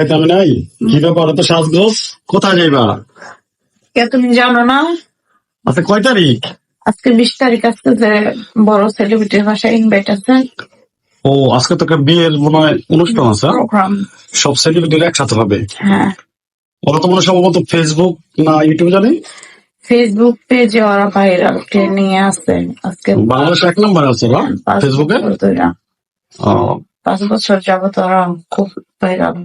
বাড়িতে আমি নাই। কি ব্যাপার তো সাজগোজ? কোথায় যাইবা? কে তুমি জানো না? আচ্ছা কয় তারিখ? আজকে বিশ তারিখ আজকে যে বড় সেলিব্রিটির বাসায় ইনভাইট আছে। ও আজকে তো বিয়ের মনে হয় অনুষ্ঠান আছে হ্যাঁ? সব সেলিব্রিটির একসাথে হবে? হ্যাঁ। ওরা তো মনে হয় সম্ভবত ফেসবুক না ইউটিউব জানি? ফেসবুক পেজে ওরা ভাইরাল নিয়ে আছে। আজকে বাংলাদেশ এক নম্বরে আছে পাঁচ ফেসবুকে ও, পাঁচ বছর যাবত ওরা খুব ভাইরাল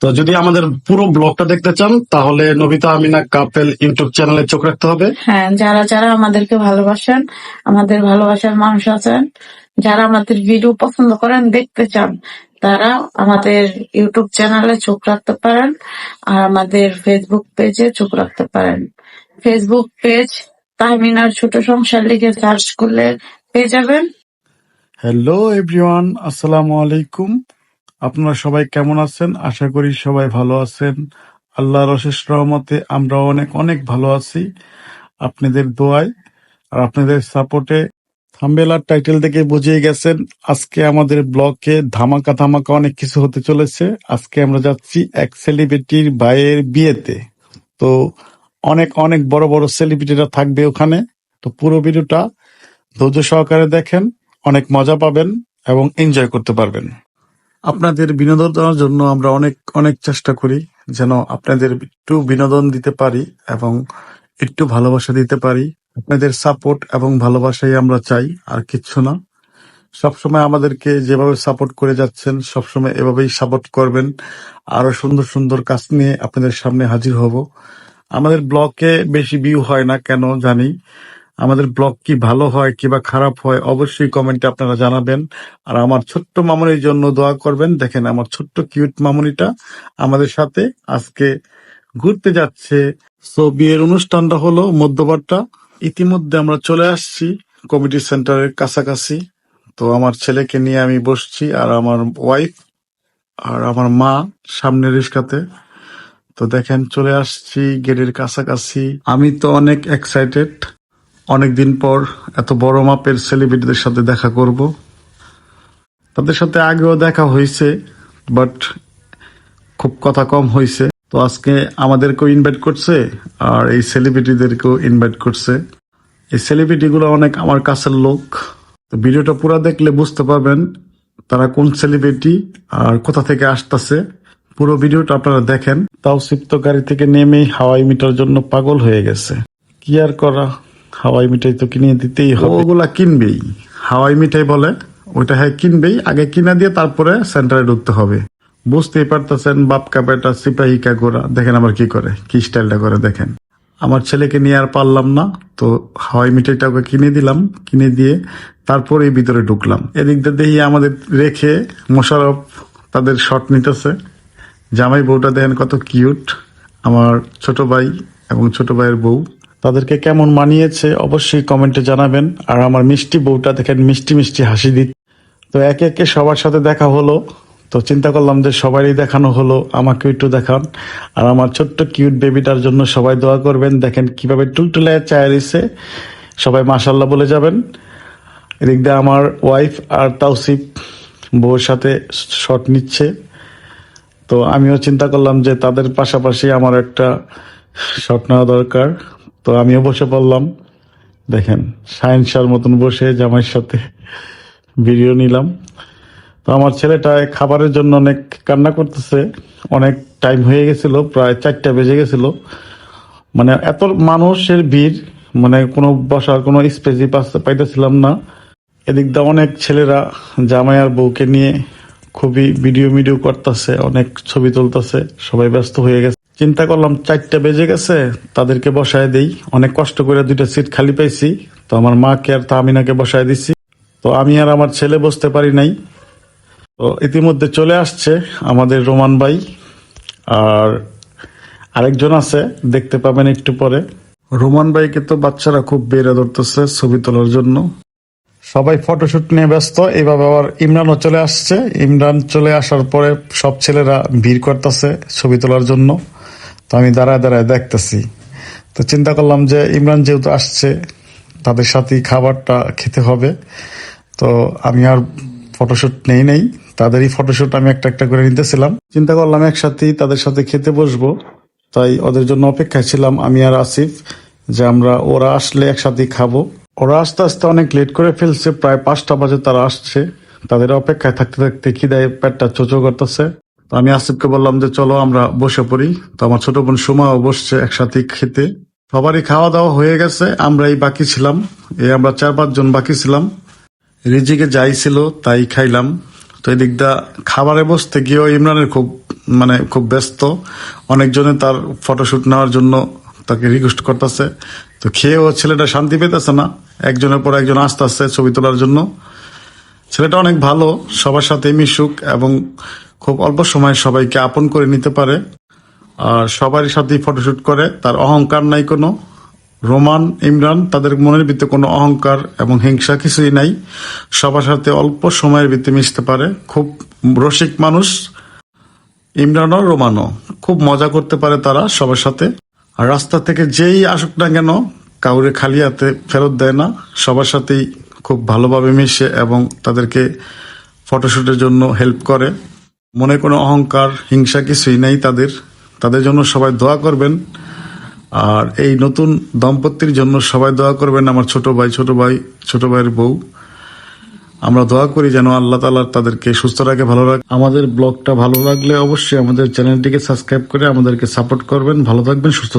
তো যদি আমাদের পুরো ব্লগটা দেখতে চান তাহলে নবিতা আমিনা কাপেল ইউটিউব চ্যানেলে চোখ রাখতে হবে। হ্যাঁ যারা যারা আমাদেরকে ভালোবাসেন আমাদের ভালোবাসার মানুষ আছেন যারা আমাদের ভিডিও পছন্দ করেন দেখতে চান তারা আমাদের ইউটিউব চ্যানেলে চোখ রাখতে পারেন আর আমাদের ফেসবুক পেজে চোখ রাখতে পারেন। ফেসবুক পেজ তাহমিনার ছোট সংসার লিখে সার্চ করলে পেয়ে যাবেন। হ্যালো এভরিওয়ান আসসালামু আলাইকুম আপনারা সবাই কেমন আছেন? আশা করি সবাই ভালো আছেন। আল্লাহর অশেষ রহমতে আমরা অনেক অনেক ভালো আছি। আপনাদের দোয়ায় আর আপনাদের সাপোর্টে থাম্বেলার টাইটেল থেকে বুঝিয়ে গেছেন, আজকে আমাদের ব্লকে ধামাকা ধামাকা অনেক কিছু হতে চলেছে। আজকে আমরা যাচ্ছি এক সেলিব্রিটির ভাইয়ের বিয়েতে। তো অনেক অনেক বড় বড় সেলিব্রিটিরা থাকবে ওখানে। তো পুরো ভিডিওটা ধৈর্য সহকারে দেখেন, অনেক মজা পাবেন এবং এনজয় করতে পারবেন। আপনাদের বিনোদন দেওয়ার জন্য আমরা অনেক অনেক চেষ্টা করি যেন আপনাদের একটু বিনোদন দিতে পারি এবং একটু ভালোবাসা দিতে পারি। আপনাদের সাপোর্ট এবং ভালোবাসাই আমরা চাই, আর কিচ্ছু না। সবসময় আমাদেরকে যেভাবে সাপোর্ট করে যাচ্ছেন, সবসময় এভাবেই সাপোর্ট করবেন। আরও সুন্দর সুন্দর কাজ নিয়ে আপনাদের সামনে হাজির হব। আমাদের ব্লকে বেশি ভিউ হয় না, কেন জানি। আমাদের ব্লগ কি ভালো হয়, কিবা খারাপ হয়, অবশ্যই কমেন্টে আপনারা জানাবেন। আর আমার ছোট্ট মামনির জন্য দোয়া করবেন। দেখেন আমার ছোট্ট কিউট মামনিটা আমাদের সাথে আজকে ঘুরতে যাচ্ছে। সো বিয়ের অনুষ্ঠানটা হলো মধ্যবারটা। ইতিমধ্যে আমরা চলে আসছি কমিটি সেন্টারের কাছাকাছি। তো আমার ছেলেকে নিয়ে আমি বসছি আর আমার ওয়াইফ আর আমার মা সামনে রিস্কাতে। তো দেখেন চলে আসছি গেটের কাছাকাছি। আমি তো অনেক এক্সাইটেড অনেকদিন পর এত বড় মাপের সেলিব্রিটিদের সাথে দেখা করব। তাদের সাথে আগেও দেখা হয়েছে বাট খুব কথা কম হয়েছে। তো আজকে আমাদেরকেও ইনভাইট করছে আর এই সেলিব্রিটিদেরকেও ইনভাইট করছে। এই সেলিব্রিটিগুলো অনেক আমার কাছের লোক। তো ভিডিওটা পুরো দেখলে বুঝতে পারবেন তারা কোন সেলিব্রিটি আর কোথা থেকে আসতেছে। পুরো ভিডিওটা আপনারা দেখেন। তাও সিপ্ত গাড়ি থেকে নেমেই হাওয়াই মিটার জন্য পাগল হয়ে গেছে। কি আর করা? হাওয়াই মিঠাই তো কিনে দিতেই হবে। ওগুলা কিনবেই। হাওয়াই মিঠাই বলে, ওইটা হ্যাঁ কিনবেই। আগে কিনে দিয়ে তারপরে সেন্টারে ঢুকতে হবে। বুঝতেই পারতেছেন, বাপকা বেটা সিপাহী কা গোরা, দেখেন আবার কি করে, কি স্টাইলটা করে দেখেন। আমার ছেলেকে নিয়ে আর পারলাম না, তো হাওয়াই মিঠাইটা ওকে কিনে দিলাম, কিনে দিয়ে তারপরে ভিতরে ঢুকলাম। এদিক দিয়ে দেখি আমাদের রেখে মোশারফ তাদের শট নিতেছে। জামাই বউটা দেখেন কত কিউট আমার ছোট ভাই এবং ছোট ভাইয়ের বউ। তাদেরকে কেমন মানিয়েছে অবশ্যই কমেন্টে জানাবেন। আর আমার মিষ্টি বউটা দেখেন মিষ্টি মিষ্টি হাসি দিত। তো একে একে সবার সাথে দেখা হলো। তো চিন্তা করলাম যে সবারই দেখানো হলো আমাকে একটু দেখান। আর আমার ছোট্ট কিউট বেবিটার জন্য সবাই দোয়া করবেন। দেখেন কীভাবে টুলটুলে চায় রয়েছে। সবাই মাসাল্লাহ বলে যাবেন। এদিক দিয়ে আমার ওয়াইফ আর তাওসিফ বউর সাথে শট নিচ্ছে। তো আমিও চিন্তা করলাম যে তাদের পাশাপাশি আমার একটা শট নেওয়া দরকার। তো আমিও বসে পড়লাম। দেখেন সায়েন্স শার মতন বসে জামাইয়ের সাথে ভিডিও নিলাম। তো আমার ছেলেটা খাবারের জন্য অনেক কান্না করতেছে। অনেক টাইম হয়ে গেছিল, প্রায় চারটা বেজে গেছিল। মানে এত মানুষের ভিড় মানে কোনো বসার কোনো স্পেসই পাইতেছিলাম না। এদিক দিয়ে অনেক ছেলেরা, জামাই আর বউকে নিয়ে খুবই ভিডিও ভিডিও করতেছে, অনেক ছবি তুলতেছে, সবাই ব্যস্ত হয়ে গেছে। চিন্তা করলাম চারটা বেজে গেছে, তাদেরকে বসায় দেই। অনেক কষ্ট করে দুইটা সিট খালি পাইছি, তো আমার মাকে আর তামিনাকে বসায় দিছি। তো আমি আর আমার ছেলে বসতে পারি নাই। তো ইতিমধ্যে চলে আসছে আমাদের রোমান ভাই, আর আরেকজন আছে, দেখতে পাবেন একটু পরে। রোমান ভাইকে তো বাচ্চারা খুব বেড়ে ধরতেছে ছবি তোলার জন্য। সবাই ফটোশুট নিয়ে ব্যস্ত এইভাবে আবার ইমরানও চলে আসছে। ইমরান চলে আসার পরে সব ছেলেরা ভিড় করতেছে ছবি তোলার জন্য। তো আমি দাঁড়ায় দাঁড়ায় দেখতেছি। তো চিন্তা করলাম যে ইমরান যেহেতু আসছে, তাদের সাথেই খাবারটা খেতে হবে। তো আমি আর ফটোশ্যুট নেই নেই, তাদেরই ফটোশ্যুট আমি একটা একটা করে নিতেছিলাম। চিন্তা করলাম একসাথেই তাদের সাথে খেতে বসবো, তাই ওদের জন্য অপেক্ষায় ছিলাম আমি আর আসিফ, যে আমরা ওরা আসলে একসাথেই খাব। ওরা আস্তে আস্তে অনেক লেট করে ফেলছে, প্রায় পাঁচটা বাজে তারা আসছে। তাদের অপেক্ষায় থাকতে থাকতে খিদায় পেটটা চোচো করতেছে। তো আমি আসিফকে বললাম যে, চলো আমরা বসে পড়ি। তো আমার ছোট বোন সুমাও বসছে একসাথে খেতে। সবারই খাওয়া দাওয়া হয়ে গেছে, আমরাই বাকি ছিলাম। এই আমরা চার পাঁচজন বাকি ছিলাম। রিজিকে যাই ছিল, তাই খাইলাম। তো এদিক দা খাবারে বসতে গিয়েও ইমরানের খুব মানে খুব ব্যস্ত। অনেকজনে তার ফটোশ্যুট নেওয়ার জন্য তাকে রিকোয়েস্ট করতেছে। তো খেয়েও ছেলেটা শান্তি পেতেছে না। একজনের পর একজন আসতে আসছে ছবি তোলার জন্য। ছেলেটা অনেক ভালো, সবার সাথে মিশুক এবং খুব অল্প সময়ে সবাইকে আপন করে নিতে পারে। আর সবারই সাথেই ফটোশুট করে, তার অহংকার নাই কোনো। রোমান, ইমরান, তাদের মনের ভিতরে কোনো অহংকার এবং হিংসা কিছুই নাই। সবার সাথে অল্প সময়ের ভিতরে মিশতে পারে। খুব রসিক মানুষ। ইমরানও রোমানও। খুব মজা করতে পারে তারা সবার সাথে। আর রাস্তা থেকে যেই আসুক না কেন, কাউরে খালি হাতে ফেরত দেয় না। সবার সাথেই খুব ভালোভাবে মিশে এবং তাদেরকে ফটোশ্যুটের জন্য হেল্প করে। মনে কোনো অহংকার, হিংসা কিছুই নেই তাদের। তাদের জন্য সবাই দোয়া করবেন। আর এই নতুন দম্পতির জন্য সবাই দোয়া করবেন, আমার ছোট ভাই ছোট ভাই, ছোট ভাইয়ের বউ। আমরা দোয়া করি যেন আল্লাহ তালা তাদেরকে সুস্থ রাখে, ভালো রাখে। আমাদের ব্লগটা ভালো লাগলে অবশ্যই আমাদের চ্যানেলটিকে সাবস্ক্রাইব করে আমাদেরকে সাপোর্ট করবেন। ভালো থাকবেন, সুস্থ